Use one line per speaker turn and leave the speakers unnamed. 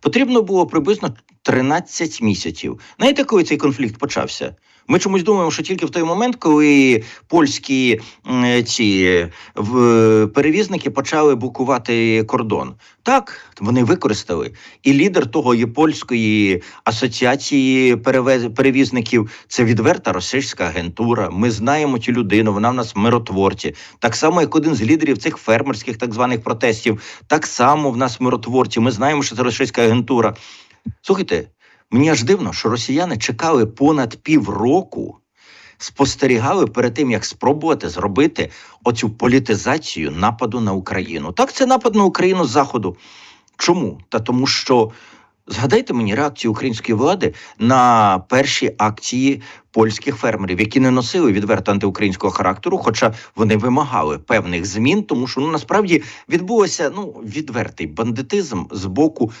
потрібно було приблизно 13 місяців. Знаєте, коли цей конфлікт почався? Ми чомусь думаємо, що тільки в той момент, коли польські ці перевізники почали букувати кордон. Так, вони використали. І лідер того є польської асоціації перевізників це відверта російська агентура. Ми знаємо цю людину, вона в нас миротворці. Так само, як один з лідерів цих фермерських так званих протестів, так само в нас миротворці. Ми знаємо, що це російська агентура. Слухайте, мені аж дивно, що росіяни чекали понад півроку, спостерігали перед тим, як спробувати зробити оцю політизацію нападу на Україну. Так, це напад на Україну з заходу. Чому? Та тому, що згадайте мені реакцію української влади на перші акції польських фермерів, які не носили відверто антиукраїнського характеру, хоча вони вимагали певних змін, тому що ну насправді відбулося ну відвертий бандитизм з боку